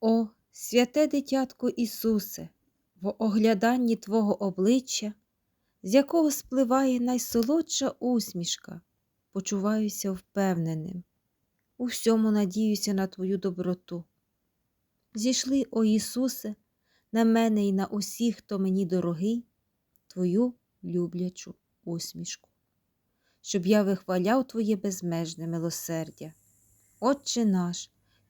О, святе дитятко Ісусе, в огляданні Твого обличчя, з якого спливає найсолодша усмішка, почуваюся впевненим, у всьому надіюся на Твою доброту. Зійшли, о Ісусе, на мене і на усіх, хто мені дорогий, Твою люблячу усмішку, щоб я вихваляв Твоє безмежне милосердя. Отче наш,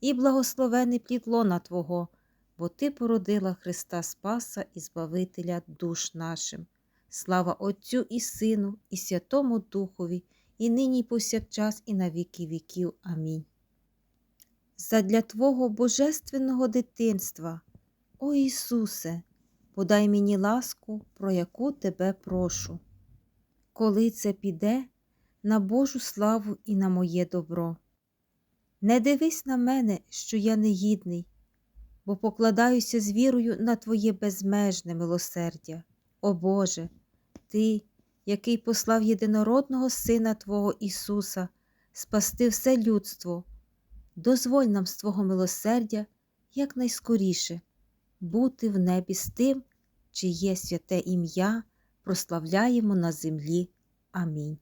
і благословений плід лона Твого, бо Ти породила Христа Спаса і Збавителя душ нашим. Слава Отцю і Сину, і Святому Духові, і нині, і повсякчас, і на віки віків. Амінь. Задля Твого божественного дитинства, о Ісусе, подай мені ласку, про яку Тебе прошу. Коли це піде на Божу славу і на моє добро. Не дивись на мене, що я негідний, бо покладаюся з вірою на Твоє безмежне милосердя. О Боже, Ти, який послав єдинородного Сина Твого Ісуса, спасти все людство, дозволь нам з Твого милосердя якнайскоріше бути в небі з тим, чиє святе ім'я прославляємо на землі. Амінь.